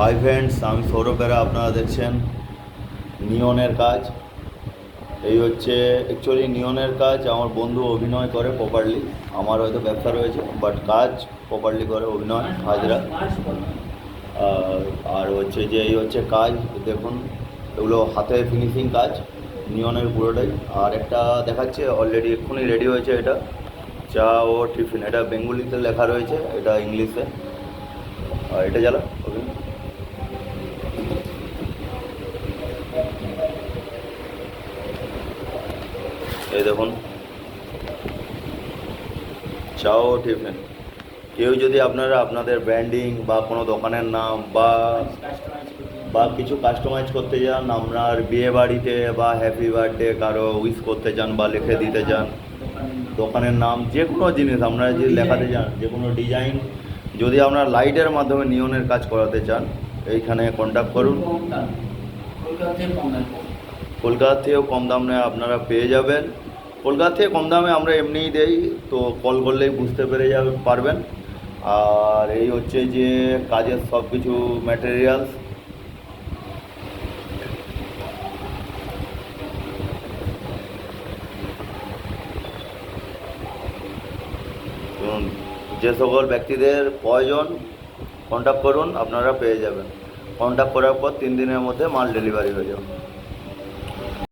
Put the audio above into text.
Hi friends আমি সৌরভ বেরা, আপনারা দেখছেন নিয়নের কাজ। এই হচ্ছে অ্যাকচুয়ালি নিয়নের কাজ, আমার বন্ধু অভিনয় করে প্রপারলি আমার হয়তো ব্যবসা রয়েছে বাট কাজ প্রপারলি করে অভিনয়, হাজরা। আর আর হচ্ছে যে, এই হচ্ছে কাজ, দেখুন, এগুলো হাতে ফিনিশিং কাজ, নিয়নের পুরোটাই। আর একটা দেখাচ্ছে অলরেডি এক্ষুনি রেডি হয়েছে এটা। চা ও টিফিন এটা বেঙ্গলিতে লেখা রয়েছে, এটা ইংলিশে। আর এটা জ্বালা ওকে। এই দেখুন। চাও টিফিন। কেউ যদি আপনারা আপনাদের ব্র্যান্ডিং বা কোনো দোকানের নাম বা বা কিছু কাস্টমাইজ করতে চান আপনার বিয়ে বাড়িতে বা হ্যাপি বার্থডে কারও উইশ করতে চান বা লিখে দিতে চান দোকানের নাম, যে কোনো জিনিস আপনারা যদি লেখাতে চান যে কোনো ডিজাইন, যদি আপনার লাইটের মাধ্যমে নিয়নের কাজ করাতে চান, এইখানে কন্ট্যাক্ট করুন। কলকাতা থেকেও কম দামে আপনারা পেয়ে যাবেন। কলকাতা থেকে কম দামে আমরা এমনিই দেই, তো কল করলেই বুঝতে পেরে যাবে পারবেন। আর এই হচ্ছে যে কাজের সব কিছু ম্যাটেরিয়ালস যে সকল ব্যক্তিদের প্রয়োজন কন্ট্যাক্ট করুন, আপনারা পেয়ে যাবেন। কন্ট্যাক্ট করার পর তিন দিনের মধ্যে মাল ডেলিভারি হয়ে যাবে।